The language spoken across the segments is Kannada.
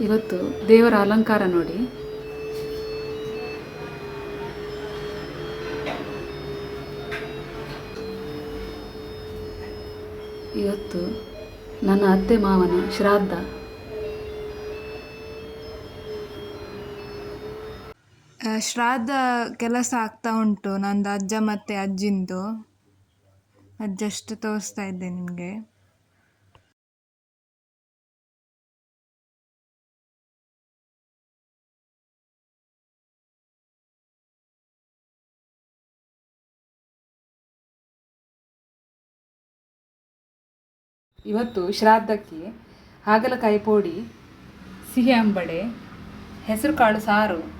ಇವತ್ತು ದೇವರ ಅಲಂಕಾರ ನೋಡಿ. ಇವತ್ತು ನನ್ನ ಅತ್ತೆ ಮಾವನ ಶ್ರಾದ್ದ. ಶ್ರಾದ್ದ ಕೆಲಸ ಆಗ್ತಾ ಉಂಟು. ನಂದು ಅಜ್ಜ ಮತ್ತೆ ಅಜ್ಜಿಂದು. ಅಜ್ಜಷ್ಟು ತೋರಿಸ್ತಾ ಇದ್ದೆ ನಿಮಗೆ. ಇವತ್ತು ಶ್ರಾದ್ದಕ್ಕೆ ಹಾಗಲಕಾಯಿ ಪೋಡಿ ಸಿಹಿ ಅಂಬಳೆ ಹೆಸರು ಕಾಳು ಸಾರು.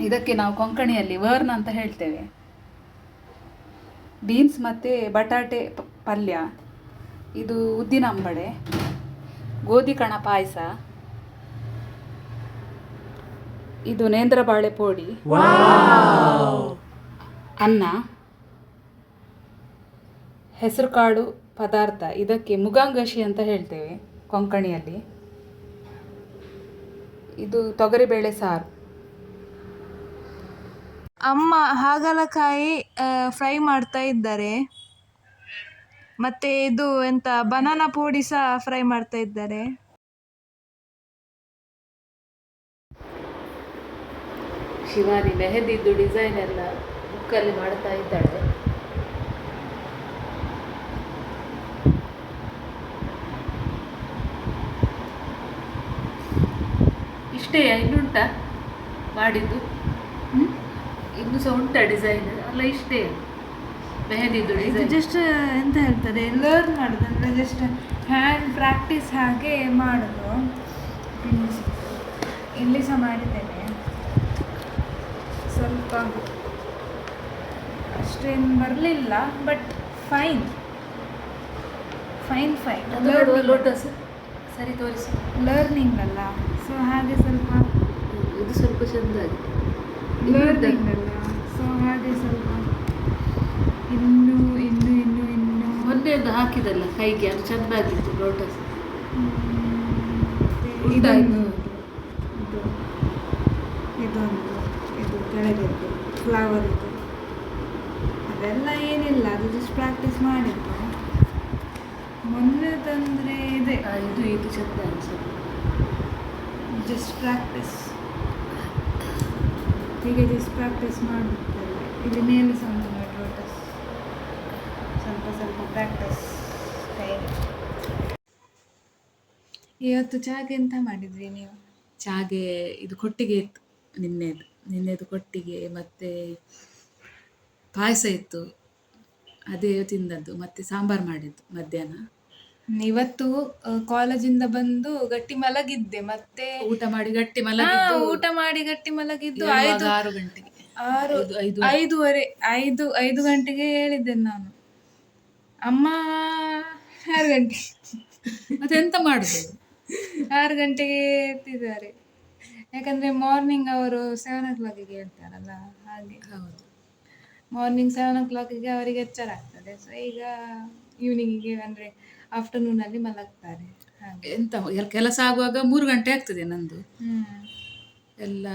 ಇದಕ್ಕೆ ನಾವು ಕೊಂಕಣಿಯಲ್ಲಿ ವರ್ನ್ ಅಂತ ಹೇಳ್ತೇವೆ. ಬೀನ್ಸ್ ಮತ್ತು ಬಟಾಟೆ ಪಲ್ಯ ಇದು ಉದ್ದಿನ ಅಂಬಳೆ ಗೋಧಿ ಕಣ ಪಾಯಸ ಇದು ನೇಂದ್ರ ಬಾಳೆ ಪೋಡಿ. ಅನ್ನ ಹೆಸರುಕಾಳು ಪದಾರ್ಥ ಇದಕ್ಕೆ ಮುಗಾಂಗಶಿ ಅಂತ ಹೇಳ್ತೇವೆ ಕೊಂಕಣಿಯಲ್ಲಿ. ಇದು ತೊಗರಿಬೇಳೆ ಸಾರು. ಅಮ್ಮ ಹಾಗಲಕಾಯಿ ಫ್ರೈ ಮಾಡ್ತಾ ಇದ್ದಾರೆ. ಮತ್ತೆ ಇದು ಎಂತ ಬನಾನಾ ಪೋಡಿ ಸಹ ಫ್ರೈ ಮಾಡ್ತಾ ಇದ್ದಾರೆ. ಶಿವಾನಿ ಮೆಹಂದಿದ್ದು ಡಿಸೈನ್ ಎಲ್ಲ ಬುಕ್ಕಲ್ಲಿ ಮಾಡ್ತಾ ಇದ್ದಾಳೆ. ಇಷ್ಟೇ ಇನ್ನುಂಟಾ ಮಾಡಿದ್ದು? ಇನ್ನು ಸಹ ಉಂಟಾ ಡಿಸೈನ್ ಅಲ್ಲ ಇಷ್ಟೇ. ಇದು ಡಿಸೈನ್ ಜಸ್ಟ್ ಎಂತ ಹೇಳ್ತಾರೆ? ಲರ್ನ್ ಮಾಡೋದು ಅಂದರೆ ಜಸ್ಟ್ ಹ್ಯಾಂಡ್ ಪ್ರಾಕ್ಟೀಸ್ ಹಾಗೆ ಮಾಡೋದು. ಇಲ್ಲಿ ಸಹ ಮಾಡಿದ್ದೇನೆ. ಸ್ವಲ್ಪ ಅಷ್ಟೇನು ಬರಲಿಲ್ಲ but fine fine fine lotus ಸರಿ ತೋರಿಸಿ. ಲರ್ನಿಂಗ್ ಅಲ್ಲ. ಸೊ ಹಾಗೆ ಸ್ವಲ್ಪ ಇದು ಸ್ವಲ್ಪ ಚಂದ ಆಗಿದೆ ಸೊ ಹಾಗೆ ಸ್ವಲ್ಪ ಇನ್ನು ಇನ್ನು ಇನ್ನು ಇನ್ನು. ಮೊನ್ನೆ ಒಂದು ಹಾಕಿದಲ್ಲ ಕೈಗೆ ಅದು ಚೆಂದಾಗಿತ್ತು ಲೋಟಸ್ ಉಂಟಾ ಇದೊಂದು? ಇದು ಕೆಳಗಿದ್ದು ಫ್ಲವರ್ ಇದು ಅದೆಲ್ಲ ಏನಿಲ್ಲ ಅದು ಜಸ್ಟ್ ಪ್ರಾಕ್ಟೀಸ್ ಮಾಡಿದ್ದು. ಮೊನ್ನೆ ತಂದರೆ ಇದೆ ಇದು ಇದು ಚೆಂದ ಅನ್ಸುತ್ತೆ ಜಸ್ಟ್ ಪ್ರಾಕ್ಟೀಸ್ ಹೀಗೆ ಜಸ್ಟ್ ಪ್ರಾಕ್ಟೀಸ್ ಮಾಡುತ್ತೇವೆ ಇಲ್ಲಿ ಮೇಲೆ ಸಹ ಉಂಟು ಸ್ವಲ್ಪ ಸ್ವಲ್ಪ ಪ್ರಾಕ್ಟೀಸ್ ಇವತ್ತು ಚಾಗೆ ಎಂತ ಮಾಡಿದ್ರಿ ನೀವು? ಚಾಗೆ ಇದು ಕೊಟ್ಟಿಗೆ ಇತ್ತು, ನಿನ್ನೆದು. ನಿನ್ನೆದು ಕೊಟ್ಟಿಗೆ, ಮತ್ತೆ ಪಾಯಸ ಇತ್ತು. ಅದೇ ತಿಂದದ್ದು, ಮತ್ತೆ ಸಾಂಬಾರು ಮಾಡಿದ್ದು ಮಧ್ಯಾಹ್ನ. ಇವತ್ತು ಕಾಲೇಜಿಂದ ಬಂದು ಗಟ್ಟಿ ಮಲಗಿದ್ದೆ ಮತ್ತೆ ಊಟ ಮಾಡಿ ಗಟ್ಟಿ ಮಲಗಿದ್ದು ಊಟ ಮಾಡಿ ಗಟ್ಟಿ ಮಲಗಿದ್ದು ಐದು ಆರು ಗಂಟೆಗೆ. ಆರು ಐದು ಐದೂವರೆ ಐದು ಐದು ಗಂಟೆಗೆ ಹೇಳಿದ್ದೆ ನಾನು. ಅಮ್ಮ ಆರು ಗಂಟೆ. ಮತ್ತೆ ಎಂತ ಮಾಡುದು? ಆರು ಗಂಟೆಗೆ ಎತ್ತಿದ್ದಾರೆ. ಯಾಕಂದ್ರೆ ಮಾರ್ನಿಂಗ್ ಅವರು ಸೆವೆನ್ ಓ ಕ್ಲಾಕಿಗೆ ಹೇಳ್ತಾರಲ್ಲ ಹಾಗೆ. ಹೌದು. ಮಾರ್ನಿಂಗ್ ಸೆವೆನ್ ಓ ಕ್ಲಾಕಿಗೆ ಅವರಿಗೆ ಎಚ್ಚರ ಆಗ್ತದೆ ಸೊ ಈಗ ಈವ್ನಿಂಗಿಗೆ ಅಂದರೆ ಆಫ್ಟರ್ನೂನಲ್ಲಿ ಮಲಗ್ತಾರೆ. ಹಾಗೆ. ಎಂತ ಕೆಲಸ ಆಗುವಾಗ ಮೂರು ಗಂಟೆ ಆಗ್ತದೆ ನಂದು. ಎಲ್ಲ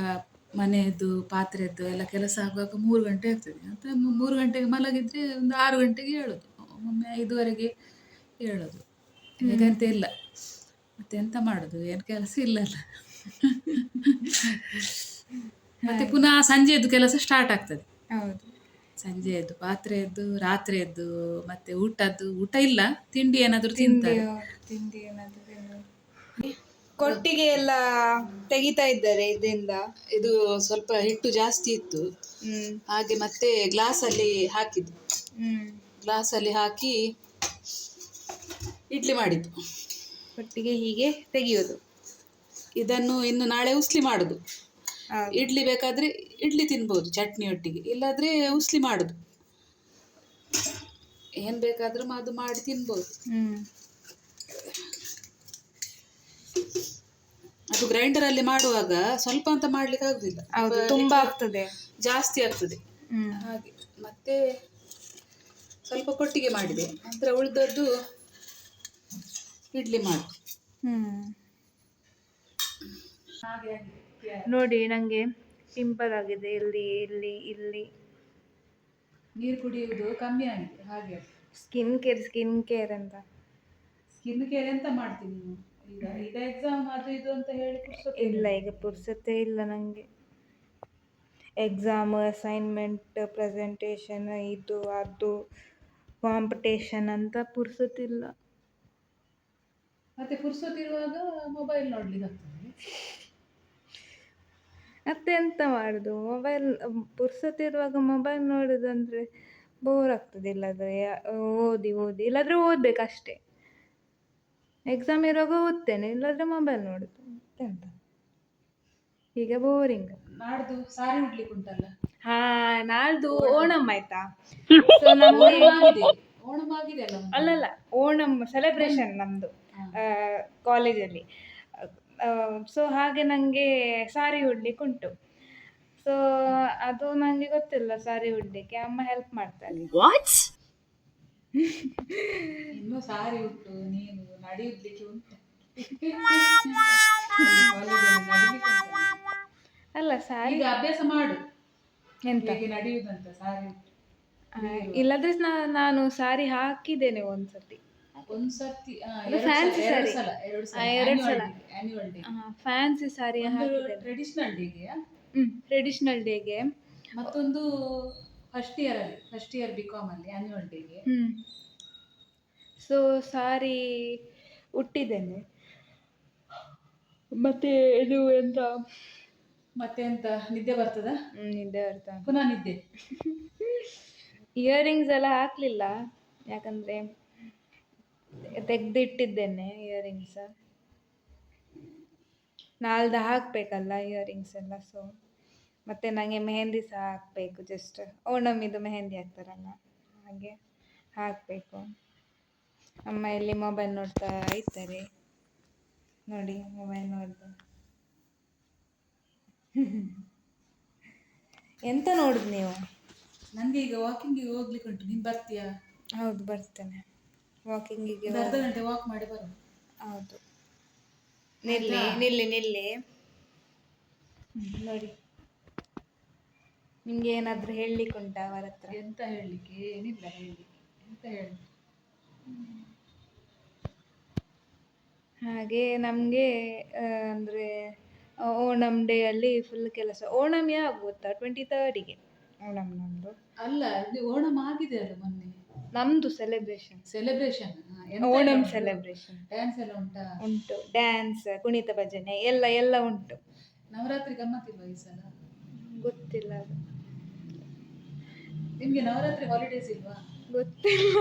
ಮನೆಯದ್ದು ಪಾತ್ರೆದ್ದು ಎಲ್ಲ ಕೆಲಸ ಆಗುವಾಗ ಮೂರು ಗಂಟೆ ಆಗ್ತದೆ. ಅಂತ ಮೂರು ಗಂಟೆಗೆ ಮಲಗಿದ್ರೆ ಒಂದು ಆರು ಗಂಟೆಗೆ ಹೇಳೋದು. ಒಮ್ಮೆ ಐದುವರೆಗೆ ಹೇಳೋದು. ಹೇಗಂತ ಇಲ್ಲ. ಮತ್ತೆ ಎಂತ ಮಾಡೋದು? ಏನು ಕೆಲಸ ಇಲ್ಲಲ್ಲ. ಮತ್ತೆ ಪುನಃ ಸಂಜೆಯದ್ದು ಕೆಲಸ ಸ್ಟಾರ್ಟ್ ಆಗ್ತದೆ. ಹೌದು. ಸಂಜೆಯದ್ದು ಪಾತ್ರೆಯದ್ದು ರಾತ್ರಿಯದ್ದು ಮತ್ತೆ ಊಟದ್ದು ಊಟ ಇಲ್ಲ ತಿಂಡಿ ಏನಾದರೂ ತಿಂತಾರೆ? ತಿಂಡಿ ಏನಾದ್ರು ಕೊಟ್ಟಿಗೆ ಎಲ್ಲ ತೆಗಿತಾ ಇದ್ದಾರೆ ಇದರಿಂದ? ಇದು ಸ್ವಲ್ಪ ಹಿಟ್ಟು ಜಾಸ್ತಿ ಇತ್ತು. ಹ್ಮ್. ಹಾಗೆ ಮತ್ತೆ ಗ್ಲಾಸಲ್ಲಿ ಹಾಕಿದ್ದು. ಹ್ಮ್. ಗ್ಲಾಸಲ್ಲಿ ಹಾಕಿ ಇಡ್ಲಿ ಮಾಡಿದ್ದು. ಕೊಟ್ಟಿಗೆ ಹೀಗೆ ತೆಗೆಯೋದು. ಇದನ್ನು ಇನ್ನು ನಾಳೆ ಉಸ್ಲಿ ಮಾಡುದು. ಇಡ್ಲಿ ಬೇಕಾದ್ರೆ ಇಡ್ಲಿ ತಿನ್ಬೋದು ಚಟ್ನಿ ಒಟ್ಟಿಗೆ ಇಲ್ಲಾದ್ರೆ ಉಸ್ಲಿ ಮಾಡುದು. ಏನ್ ಬೇಕಾದ್ರೂ ಅದು ಮಾಡಿ ತಿನ್ಬೋದು. ಹ್ಮ್. ಅದು ಗ್ರೈಂಡರ್ ಅಲ್ಲಿ ಮಾಡುವಾಗ ಸ್ವಲ್ಪ ಅಂತ ಮಾಡ್ಲಿಕ್ಕೆ ಆಗುದಿಲ್ಲ. ತುಂಬಾ ಆಗ್ತದೆ. ಜಾಸ್ತಿ ಆಗ್ತದೆ. ಹ್ಮ್. ಹಾಗೆ ಮತ್ತೆ ಸ್ವಲ್ಪ ಕೊಟ್ಟಿಗೆ ಮಾಡಿದೆ. ನಂತರ ಉಳಿದದ್ದು ಇಡ್ಲಿ ಮಾಡು. ಹ್ಮ್. ಹಾಗೆ ಆಗಿದೆ ನೋಡಿ ನನಗೆ ಪಿಂಪಲ್ ಆಗಿದೆ. ಇಲ್ಲಿ ಇಲ್ಲಿ ಇಲ್ಲಿ. ನೀರು ಕುಡಿಯುವುದು ಕಮ್ಮಿ ಆಗಿದೆ ಹಾಗೆ. ಸ್ಕಿನ್ ಕೇರ್ ಸ್ಕಿನ್ ಕೇರ್ ಅಂತ. ಸ್ಕಿನ್ ಕೇರ್ ಎಂತ ಮಾಡ್ತೀನಿ ನೀನು ಈಗ ಈಗ ಎಕ್ಸಾಮ್ ಅದು ಇದು ಅಂತ ಹೇಳಿ ಪುರ್ಸೊತ್ತು ಇಲ್ಲ. ಈಗ ಪುರ್ಸತ್ತೆ ಇಲ್ಲ ನನಗೆ ಎಕ್ಸಾಮ್ ಅಸೈನ್ಮೆಂಟ್ ಪ್ರೆಸೆಂಟೇಷನ್ ಇದು ಅದು ಕಾಂಪಿಟೇಷನ್ ಅಂತ ಪುರ್ಸೊತ್ತಿಲ್ಲ. ಮತ್ತೆ ಪುರ್ಸೊತ್ತಿರುವಾಗ ಮೊಬೈಲ್ ನೋಡ್ಲಿಕ್ಕೆ ಆಗ್ತದೆ ಮತ್ತೆ ಎಂತ ಮಾಡೋದು? ಮೊಬೈಲ್ ಪುರ್ಸೊತ್ತಿರುವಾಗ ಮೊಬೈಲ್ ನೋಡೋದಂದರೆ ಬೋರ್ ಆಗ್ತದೆ ಇಲ್ಲಾಂದರೆ ಓದಿ ಓದಿ ಓದ್ಬೇಕು ಅಷ್ಟೇ ಎಕ್ಸಾಮ್ ಇರುವಾಗ ಓದ್ತೇನೆ ಇಲ್ಲಾಂದರೆ ಮೊಬೈಲ್ ನೋಡೋದು ಎಂತ ಈಗ ಬೋರಿಂಗ್ ನಾಡ್ದು ಸಾರಿ ಉಡ್ಲಿಕ್ಕೆ ಉಂಟಲ್ಲ? ಹಾ ನಾಳ್ದು ಓಣಂ. ಆಯ್ತಾ? So, ನಮ್ಗೆ ಆಗಿದೆ. ಅಲ್ಲ? ಅಲ್ಲಲ್ಲ ಓಣಂ ಸೆಲೆಬ್ರೇಷನ್ ನಮ್ದು ಕಾಲೇಜಲ್ಲಿ ಸೊ ಹಾಗೆ ನನಗೆ ಸಾರಿ ಉಡ್ಲಿಕ್ಕೆ ಉಂಟು. ಸೊ ಅದು ನನಗೆ ಗೊತ್ತಿಲ್ಲ ಸಾರಿ ಉಡ್ಲಿಕ್ಕೆ. ಅಮ್ಮ ಹೆಲ್ಪ್ ಮಾಡ್ತಾರೆ. ಇನ್ನು ಸಾರಿ ಉಟ್ಟು ನೀನು ನಡೆಯುದ್ಲಿಕ್ಕೆ ಉಂಟು. ಅಲ್ಲ ಸಾರಿ ಈಗ ಅಭ್ಯಾಸ ಮಾಡು. ಎಂತ? ನಡೆಯುವುದಂತ ಸಾರಿ ಇಲ್ಲದ್ರೆ ನಾ- ನಾನು ಸಾರಿ ಹಾಕಿದ್ದೇನೆ ಒಂದ್ಸತಿ ಒಂದ್ ಸರ್ತಿ ಆ, ಅದು ಎರಡು fancy ಸಲ ಎರಡು ಸಲ ಆ, ಎರಡು ಸಲ. Annual day fancy sari traditional ಡೇಗೆ ಹ್ಮ್ ಟ್ರೆಡಿಷ್ನಲ್ ಡೇಗೆ ಮತ್ತೊಂದು ಫಸ್ಟ್ ಇಯರ್ ಅಲ್ಲಿ ಫಸ್ಟ್ ಇಯರ್ ಬಿ ಕಾಮ್ ಅಲ್ಲಿ ಆನ್ಯುವಲ್ ಡೇಗೆ ಸೊ ಸಾರಿ ಉಟ್ಟಿದ್ದೇನೆ ಮತ್ತೆ ಇದು ಎಂತ? ಮತ್ತೆ ಎಂತ? ನಿದ್ದೆ ಬರ್ತದ? ಹ್ಮ್, ನಿದ್ದೆ ಬರ್ತಾ ಪುನಃ ನಿದ್ದೆ. ಇಯರಿಂಗ್ಸ್ ಎಲ್ಲ ಹಾಕ್ಲಿಲ್ಲ ಯಾಕಂದರೆ ತೆಗೆದಿಟ್ಟಿದ್ದೇನೆ ಇಯರಿಂಗ್ಸ್ ನಾಳ್ದು ಹಾಕಬೇಕಲ್ಲ ಇಯರಿಂಗ್ಸ್ ಎಲ್ಲ ಸೊ ಮತ್ತು ನನಗೆ ಮೆಹಂದಿ ಸಹ ಹಾಕಬೇಕು ಜಸ್ಟ್ ಓಣಮಿದು ಮೆಹಂದಿ ಹಾಕ್ತಾರಲ್ಲ ಹಾಗೆ ಹಾಕಬೇಕು. ಅಮ್ಮ ಇಲ್ಲಿ ಮೊಬೈಲ್ ನೋಡ್ತಾ ಇರ್ತಾರೆ ನೋಡಿ ಮೊಬೈಲ್ ನೋಡ್ದು. ಎಂತ ನೋಡುದು ನೀವು? ನನಗೆ ಈಗ ವಾಕಿಂಗಿಗೆ ಹೋಗ್ಲಿಕ್ಕೆ ಉಂಟು ನೀನ್ ಬರ್ತೀಯಾ? ಹೌದು ಬರ್ತೇನೆ. ವಾಕಿಂಗಿಗೆ ಅರ್ಧ ಗಂಟೆ ವಾಕ್ ಮಾಡಿ ಹೌದು. ನಿಲ್ಲಿ ನಿಲ್ಲಿ ನಿಲ್ಲಿ. ನೋಡಿ. ನಿಮ್ಗೆ ಏನಾದರೂ ಹೇಳಲಿಕ್ಕೆ ಉಂಟಾ ಅವರ ಹತ್ರ? ಎಂತ ಹೇಳಲಿಕ್ಕೆ? ಏನಿಲ್ಲ ಹೇಳಲಿಕ್ಕೆ. ಎಂತ ಹೇಳಿ ಹಾಗೆ ನಮಗೆ ಅಂದರೆ ಓಣಂ ಡೇ ಅಲ್ಲಿ ಫುಲ್ ಕೆಲಸ. ಓಣಂ ಯಾವಾಗ ಗೊತ್ತಾ? ಟ್ವೆಂಟಿ ತರ್ಡಿಗೆ ಓಣಂ ನಮ್ದು. ಅಲ್ಲ ಇಲ್ಲಿ ಓಣಂ ಆಗಿದೆ ಅಲ್ಲ ಮೊನ್ನೆ? ನಮ್ಮದು celebration celebration Onam celebration dance ಎಲ್ಲ ಉಂಟಾ? ಉಂಟು. ಡ್ಯಾನ್ಸ್ ಕುಣಿತ ಭಜನೆ ಎಲ್ಲ ಎಲ್ಲ ಉಂಟು. ನವರಾತ್ರಿ ಗಮ್ಮತ್ತಿಲ್ವಾ ಈ ಸಲ? ಗೊತ್ತಿಲ್ಲ. ಅದು ನಿಮ್ಗೆ ನವರಾತ್ರಿ ಹಾಲಿಡೇಸ್ ಇಲ್ವಾ? ಗೊತ್ತಿಲ್ಲ.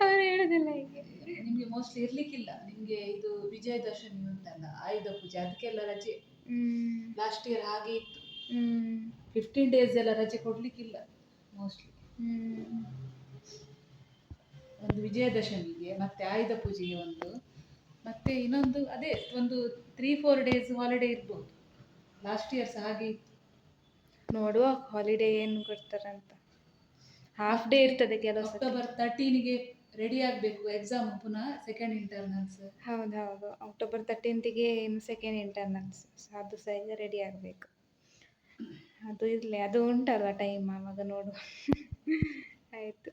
ಅವ್ರು ಹೇಳೋದಿಲ್ಲ ಹೀಗೆ. ನಿಮ್ಗೆ ಮೋಸ್ಟ್ಲಿ ಇರ್ಲಿಕ್ಕಿಲ್ಲ. ನಿಮ್ಗೆ ಇದು ವಿಜಯದಶಮಿ ಉಂಟಲ್ಲ ಆಯುಧ ಪೂಜೆ ಅದಕ್ಕೆಲ್ಲ ರಜೆ. ಹ್ಮ್. ಲಾಸ್ಟ್ ಇಯರ್ ಹಾಗೆ ಇತ್ತು. ಹ್ಮ್. ಫಿಫ್ಟೀನ್ ಡೇಸ್ ಎಲ್ಲ ರಜೆ ಕೊಡ್ಲಿಕ್ಕಿಲ್ಲ ಮೋಸ್ಟ್ಲಿ ಒಂದು ವಿಜಯದಶಮಿಗೆ ಮತ್ತೆ ಆಯುಧ ಪೂಜೆಗೆ ಒಂದು ಮತ್ತೆ ಇನ್ನೊಂದು ಅದೇ ಒಂದು ತ್ರೀ ಫೋರ್ ಡೇಸ್ ಹಾಲಿಡೇ ಇರ್ಬೋದು. ಲಾಸ್ಟ್ ಇಯರ್ ಸಹ ಹಾಗೆ ಇತ್ತು. ನೋಡುವ ಹಾಲಿಡೇ ಏನು ಕೊಡ್ತಾರಂತ. ಹಾಫ್ ಡೇ ಇರ್ತದೆ ಕೆಲವು ಅಕ್ಟೋಬರ್ ತರ್ಟೀನಿಗೆ ರೆಡಿ ಆಗಬೇಕು ಎಕ್ಸಾಮ್ ಪುನಃ ಸೆಕೆಂಡ್ ಇಂಟರ್ನಲ್ಸ್ ಹೌದು ಹೌದು. ಅಕ್ಟೋಬರ್ ತರ್ಟೀನ್ತಿಗೆ ಇನ್ನು ಸೆಕೆಂಡ್ ಇಂಟರ್ನಲ್ಸ್ ಅದು ಸಹ ಈಗ ರೆಡಿ ಆಗಬೇಕು. ಅದು ಇರ್ಲಿ ಅದು ಉಂಟಲ್ವ ಟೈಮ್ ಆವಾಗ ನೋಡುವ. ಆಯ್ತು.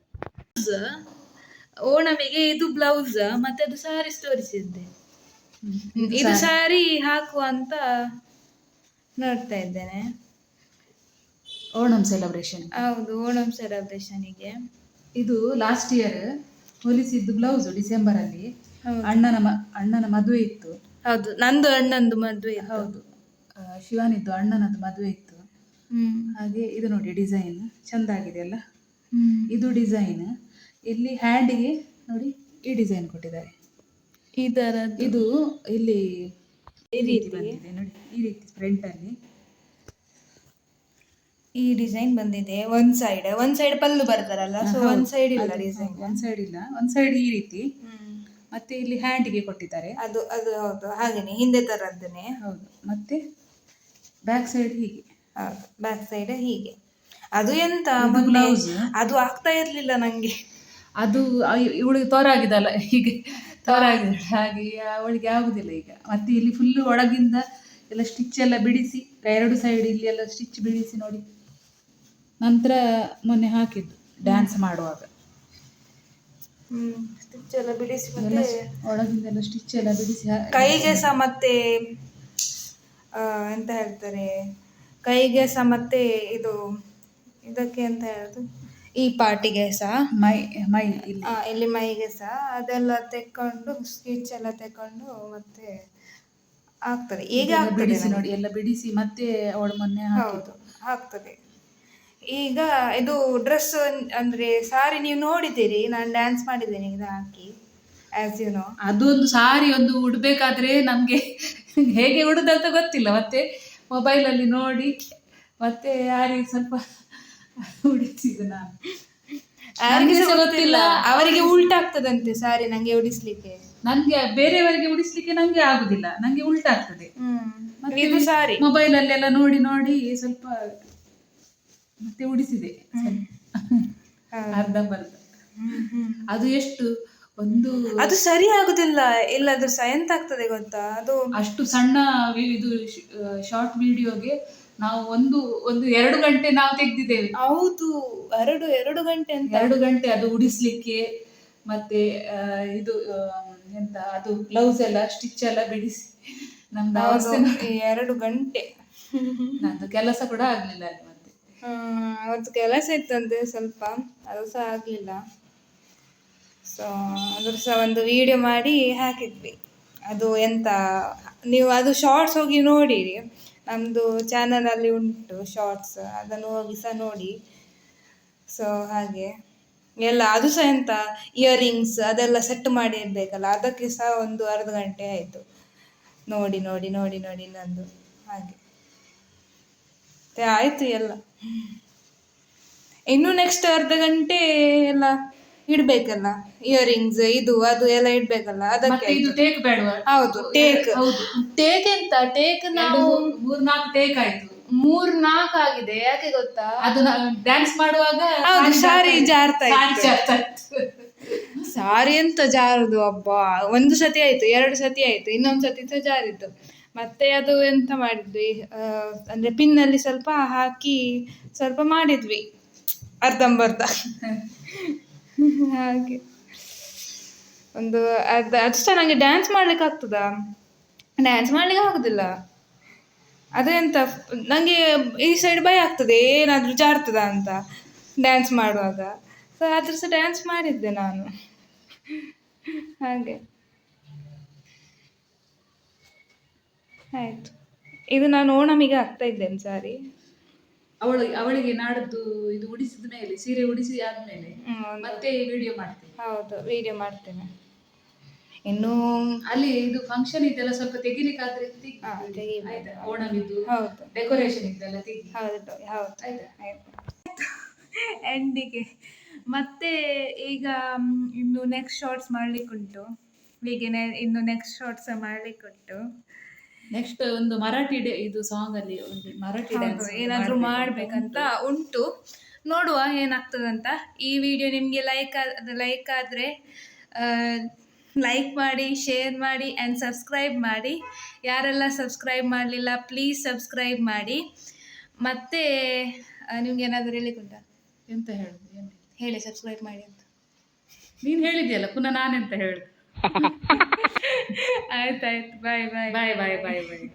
ಓಣಮಿಗೆ ಇದು ಬ್ಲೌಸ್ ಮತ್ತೆ ಅದು ಸಾರಿ ತೋರಿಸಿದ್ದೆ ಇದೆ. ಸಾರಿ ಹಾಕುವ ಅಂತ ನೋಡ್ತಾ ಇದ್ದೇನೆ. ಓಣಂ ಸೆಲೆಬ್ರೇಷನ್ ಹೌದು ಓಣಂ ಸೆಲೆಬ್ರೇಷನಿಗೆ ಇದು ಲಾಸ್ಟ್ ಇಯರ್ ಹೊಲಿಸಿದ್ದು ಬ್ಲೌಸ್ ಡಿಸೆಂಬರ್ ಅಲ್ಲಿ. ಅಣ್ಣನ ಅಣ್ಣನ ಮದುವೆ ಇತ್ತು. ಹೌದು ನಂದು ಅಣ್ಣಂದು ಮದುವೆ. ಹೌದು. ಶಿವಾನಿದ್ದು ಅಣ್ಣನದ್ದು ಮದುವೆ ಇತ್ತು. ಹಾಗೆ ಇದು ನೋಡಿ ಡಿಸೈನ್ ಚಂದ ಆಗಿದೆ ಅಲ್ಲ? ಹ್ಮ್. ಇದು ಡಿಸೈನ್. ಇಲ್ಲಿ ಹ್ಯಾಂಡಿಗೆ ನೋಡಿ ಈ ಡಿಸೈನ್ ಕೊಟ್ಟಿದ್ದಾರೆ. ಈ ತರ ಇದು ಇಲ್ಲಿ ಈ ರೀತಿ ಬಂದಿದೆ ನೋಡಿ ಈ ರೀತಿ ಫ್ರಂಟಲ್ಲಿ ಈ ಡಿಸೈನ್ ಬಂದಿದೆ ಒಂದ್ ಸೈಡ್ ಒಂದ್ ಸೈಡ್ ಪಲ್ಲು ಬರ್ತಾರಲ್ಲ ಸೊ ಒಂದ್ ಸೈಡ್ ಇಲ್ಲ ಡಿಸೈನ್ ಒಂದ್ ಸೈಡ್ ಇಲ್ಲ. ಒಂದ್ ಸೈಡ್ ಈ ರೀತಿ. ಮತ್ತೆ ಇಲ್ಲಿ ಹ್ಯಾಂಡಿಗೆ ಕೊಟ್ಟಿದ್ದಾರೆ. ಅದು ಅದು ಹೌದು. ಹಾಗೇನೆ ಹಿಂದೆ ತರದ್ದನ್ನೇ. ಹೌದು. ಮತ್ತೆ ಬ್ಯಾಕ್ ಸೈಡ್ ಹೀಗೆ. ಬ್ಯಾಕ್ ಸೈಡ್ ಹೀಗೆ. ಅದು ಎಂತ? ಬ್ಲೌಸ್ ಮೊನ್ನೆ ಅದು ಆಗ್ತಾ ಇರಲಿಲ್ಲ ನಂಗೆ. ಅದು ಇವಳಿಗೆ ತೋರ ಆಗಿದಲ್ಲ ಹೀಗೆ ತೋರ ಆಗಿದೆ ಹಾಗೆ ಅವಳಿಗೆ ಆಗುದಿಲ್ಲ ಈಗ. ಮತ್ತೆ ಇಲ್ಲಿ ಫುಲ್ಲು ಒಳಗಿಂದ ಎಲ್ಲ ಸ್ಟಿಚ್ ಎಲ್ಲ ಬಿಡಿಸಿ ಎರಡು ಸೈಡ್ ಇಲ್ಲಿ ಎಲ್ಲ ಸ್ಟಿಚ್ ಬಿಡಿಸಿ ನೋಡಿ. ನಂತರ ಮೊನ್ನೆ ಹಾಕಿದ್ದು ಡ್ಯಾನ್ಸ್ ಮಾಡುವಾಗ. ಹ್ಮ್ ಸ್ಟಿಚ್ ಎಲ್ಲ ಬಿಡಿಸಿ ಒಳಗಿಂದೆಲ್ಲ ಸ್ಟಿಚ್ ಎಲ್ಲ ಬಿಡಿಸಿ ಕೈಗೆ ಸಹ ಮತ್ತೆ ಎಂತ ಹೇಳ್ತಾರೆ? ಕೈಗೆ ಸಹ ಮತ್ತೆ ಇದು ಇದಕ್ಕೆ ಅಂತ ಹೇಳೋದು. ಈ ಪಾರ್ಟಿಗೆ ಸಹ. ಮೈ ಮೈ ಇಲ್ಲಿ. ಆ, ಇಲ್ಲಿ ಮೈಗೆ ಸಹ. ಅದೆಲ್ಲ ತೆಕ್ಕೊಂಡು ಸ್ಟಿಚ್ ಎಲ್ಲ ತೆಕ್ಕೊಂಡು ಮತ್ತೆ ಆಗ್ತದೆ ಈಗ ಇದೆಲ್ಲ ಆಗ್ತದೆ ಬಿಡಿಸಿ ನೋಡಿ ಎಲ್ಲ ಬಿಡಿಸಿ ಮತ್ತೆ ಅವಳು ಮೊನ್ನೆ ಹೌದು ಆಗ್ತದೆ ಈಗ ಇದು ಡ್ರೆಸ್ ಅಂದ್ರೆ ಸಾರಿ ನೀವು ನೋಡಿದ್ದೀರಿ? ನಾನು ಡ್ಯಾನ್ಸ್ ಮಾಡಿದ್ದೇನೆ ಇದು ಹಾಕಿ ಆಸ್ ಯು ನೋ ಅದೊಂದು ಸಾರಿ ಒಂದು ಉಡ್ಬೇಕಾದ್ರೆ ನಮ್ಗೆ ಹೇಗೆ ಉಡುದಂತ ಗೊತ್ತಿಲ್ಲ. ಮತ್ತೆ ಮೊಬೈಲ್ ಅಲ್ಲಿ ನೋಡಿ ಮತ್ತೆ ಯಾರಿಗೆ ಸ್ವಲ್ಪ ಉಡಿಸಿದ್ದು ನಾನು. ಯಾರಿಗೆ ಗೊತ್ತಿಲ್ಲ. ಅವರಿಗೆ ಉಲ್ಟಾಗ್ತದಂತೆ ಸಾರಿ ನಂಗೆ ಉಡಿಸ್ಲಿಕ್ಕೆ. ನಂಗೆ ಬೇರೆಯವರಿಗೆ ಉಡಿಸ್ಲಿಕ್ಕೆ ನಂಗೆ ಆಗುದಿಲ್ಲ. ನಂಗೆ ಉಲ್ಟಾಗ್ತದೆ. ಇದು ಸಾರಿ. ಮೊಬೈಲ್ ಅಲ್ಲೆಲ್ಲ ನೋಡಿ ನೋಡಿ ಸ್ವಲ್ಪ ಮತ್ತೆ ಉಡಿಸಿದೆ. ಅರ್ಧಂಬರ್ಧ ಅದು ಎಷ್ಟು ಒಂದು ಅದು ಸರಿ ಆಗುದಿಲ್ಲ. ಇಲ್ಲಾದ್ರೂ ಸಹ ಎಂತ ಆಗ್ತದೆ ಗೊತ್ತಾ? ಅದು ಅಷ್ಟು ಸಣ್ಣ ವಿ- ಇದು ಶಾರ್ಟ್ ವಿಡಿಯೋಗೆ ನಾವು ಒಂದು ಒಂದು ಎರಡು ಗಂಟೆ ನಾವು ತೆಗ್ದಿದ್ದೇವೆ. ಹೌದು. ಎರಡು ಎರಡು ಗಂಟೆ ಅಂತ. ಎರಡು ಗಂಟೆ ಅದು ಉಡಿಸ್ಲಿಕ್ಕೆ ಮತ್ತೆ ಆ, ಇದು ಆ, ಎಂತ ಅದು ಬ್ಲೌಸ್ ಎಲ್ಲ ಸ್ಟಿಚ್ ಎಲ್ಲ ಬಿಡಿಸಿ ನಮ್ದು ಹೌದು, ಎರಡು ಗಂಟೆ. ನಂದು ಕೆಲಸ ಕೂಡ ಆಗ್ಲಿಲ್ಲ ಅಲ್ಲಿ ಮತ್ತೆ. ಹ್ಮ್, ಅವತ್ತು ಕೆಲಸ ಇತ್ತಂತೆ ಸ್ವಲ್ಪ. ಅದು ಸಹ ಆಗಲಿಲ್ಲ. ಸೊ ಅದ್ರ ಸಹ ಒಂದು ವಿಡಿಯೋ ಮಾಡಿ ಹಾಕಿದ್ವಿ. ಅದು ಎಂತ, ನೀವು ಅದು ಶಾರ್ಟ್ಸ್ ಹೋಗಿ ನೋಡಿರಿ. ನಮ್ಮದು ಚಾನಲಲ್ಲಿ ಉಂಟು ಶಾರ್ಟ್ಸ್ ಅದನ್ನು ಹೋಗಿ ಸಹ ನೋಡಿ. ಸೊ ಹಾಗೆ. ಎಲ್ಲ, ಅದು ಸಹ ಎಂತ ಇಯರಿಂಗ್ಸ್ ಅದೆಲ್ಲ ಸೆಟ್ ಮಾಡಿ ಇರಬೇಕಲ್ಲ, ಅದಕ್ಕೆ ಸಹ ಒಂದು ಅರ್ಧ ಗಂಟೆ ಆಯಿತು. ನೋಡಿ ನೋಡಿ ನೋಡಿ ನೋಡಿ ನಂದು. ಹಾಗೆ. ಆಯ್ತು ಎಲ್ಲ. ಇನ್ನು ನೆಕ್ಸ್ಟ್ ಅರ್ಧ ಗಂಟೆ ಎಲ್ಲ ಇಡ್ಬೇಕಲ್ಲ ಇಯರಿಂಗ್ಸ್ ಇದು ಅದು ಎಲ್ಲ ಇಡ್ಬೇಕಲ್ಲ ಅದಕ್ಕೆ ಮತ್ತೆ ಇದು ಟೇಕ್ ಬೇಡವಾ? ಹೌದು ಟೇಕ್ ಹೌದು. ಟೇಕ್ ಎಂತ? ಟೇಕ್ ನಾವು ಮೂರ್- ಮೂರ್ನಾಲ್ಕು ಟೇಕ್ ಆಯ್ತು. ಮೂರ್ ನಾಲ್ಕು ಆಗಿದೆ ಯಾಕೆ ಗೊತ್ತಾ? ಅದು ಡ್ಯಾನ್ಸ್ ಮಾಡುವಾಗ ಹೌದು, ಸಾರಿ ಜಾರ್ತಾ ಸಾರಿ ಇತ್ತು. ಸಾರಿ ಎಂತ ಜಾರದು ಅಬ್ಬ. ಒಂದು ಸತಿ ಆಯ್ತು ಎರಡು ಸತಿ ಆಯ್ತು ಇನ್ನೊಂದು ಸತಿ ಸಹ ಜಾರಿತ್ತು ಮತ್ತೆ ಅದು ಎಂತ ಮಾಡಿದ್ವಿ? ಅಂದ್ರೆ ಅಂದ್ರೆ ಪಿನ್ನಲ್ಲಿ ಸ್ವಲ್ಪ ಹಾಕಿ ಸ್ವಲ್ಪ ಮಾಡಿದ್ವಿ. ಅರ್ಧಂಬರ್ಧ. ಹಾಗೆ. ಒಂದು ಅದು ಸಹ ನನಗೆ ಡ್ಯಾನ್ಸ್ ಮಾಡ್ಲಿಕ್ಕೆ ಆಗ್ತದಾ? ಡ್ಯಾನ್ಸ್ ಮಾಡ್ಲಿಕ್ಕೆ ಆಗುದಿಲ್ಲ. ಅದೆಂತ ನನಗೆ ಈ ಸೈಡ್ ಭಯ ಆಗ್ತದೆ, ಏನಾದ್ರೂ ಜಾರ್ತದ ಅಂತ ಡ್ಯಾನ್ಸ್ ಮಾಡುವಾಗ. ಸೊ ಅದ್ರ ಸಹ ಡ್ಯಾನ್ಸ್ ಮಾಡಿದ್ದೆ ನಾನು. ಹಾಗೆ. ಆಯ್ತು. ಇದು ನಾನು ಓಣಮಿಗೆ ಆಗ್ತಾ ಇದ್ದೇನೆ ಸಾರಿ. ಅವಳು ಅವಳಿಗೆ ನಾಡದ್ದು ಇದು ಉಡಿಸಿದ ಮೇಲೆ ಸೀರೆ ಉಡಿಸಿ ಆದ್ಮೇಲೆ ಮತ್ತೆ ವಿಡಿಯೋ ಮಾಡ್ತೇನೆ. ಹೌದು ವಿಡಿಯೋ ಮಾಡ್ತೇನೆ. ಇನ್ನು ಅಲ್ಲಿ ಇದು ಫಂಕ್ಷನ್ ಇದೆಲ್ಲ ಸ್ವಲ್ಪ ತೆಗಿಲಿಕ್ಕಾದ್ರೆ. ಆಯ್ತಾ? ಓಣಮಿದ್ದು ಹೌದು. ಡೆಕೋರೇಷನ್ ಇದೆಲ್ಲ ತೆಗಿ ಹೌದು ಹೌದು. ಆಯ್ತಾ? ಆಯ್ತು. ಎಂಡಿಗೆ ಮತ್ತೆ ಈಗ ಇನ್ನು ನೆಕ್ಸ್ಟ್ ಶಾರ್ಟ್ಸ್ ಮಾಡ್ಲಿಕ್ಕುಂಟು. ಹೀಗೆ ಇನ್ನು ನೆಕ್ಸ್ಟ್ ಶಾರ್ಟ್ಸ್ ಮಾಡ್ಲಿಕ್ಕುಂಟು. ನೆಕ್ಸ್ಟ್ ಒಂದು ಮರಾಠಿ ಡೇ ಇದು ಸಾಂಗ್ ಅಲ್ಲಿ ಒಂದು ಮರಾಠಿ ಡ್ಯಾನ್ಸ್ ಏನಾದ್ರೂ ಮಾಡ್ಬೇಕಂತ ಉಂಟು. ನೋಡುವ ಏನಾಗ್ತದಂತ. ಈ ವಿಡಿಯೋ ನಿಮಗೆ ಲೈಕ್ ಲೈಕ್ ಆದ್ರೆ ಲೈಕ್ ಮಾಡಿ ಶೇರ್ ಮಾಡಿ ಆ್ಯಂಡ್ ಸಬ್ಸ್ಕ್ರೈಬ್ ಮಾಡಿ. ಯಾರೆಲ್ಲ ಸಬ್ಸ್ಕ್ರೈಬ್ ಮಾಡಲಿಲ್ಲ ಪ್ಲೀಸ್ ಸಬ್ಸ್ಕ್ರೈಬ್ ಮಾಡಿ. ಮತ್ತೆ ನಿಮ್ಗೆ ಏನಾದರೂ ಹೇಳಿಕೊಂಡ ಎಂತ ಹೇಳುದು ಏನು ಹೇಳಿ ಸಬ್ಸ್ಕ್ರೈಬ್ ಮಾಡಿ ಅಂತ. ನೀನು ಹೇಳಿದ್ಯಲ್ಲ ಪುನಃ ನಾನೆಂತ ಹೇಳುದು? ಆಯ್ತಾಯ್ತು ಬಾಯ್ ಬಾಯ್ ಬಾಯ್ ಬಾಯ್ ಬಾಯ್ ಬಾಯ್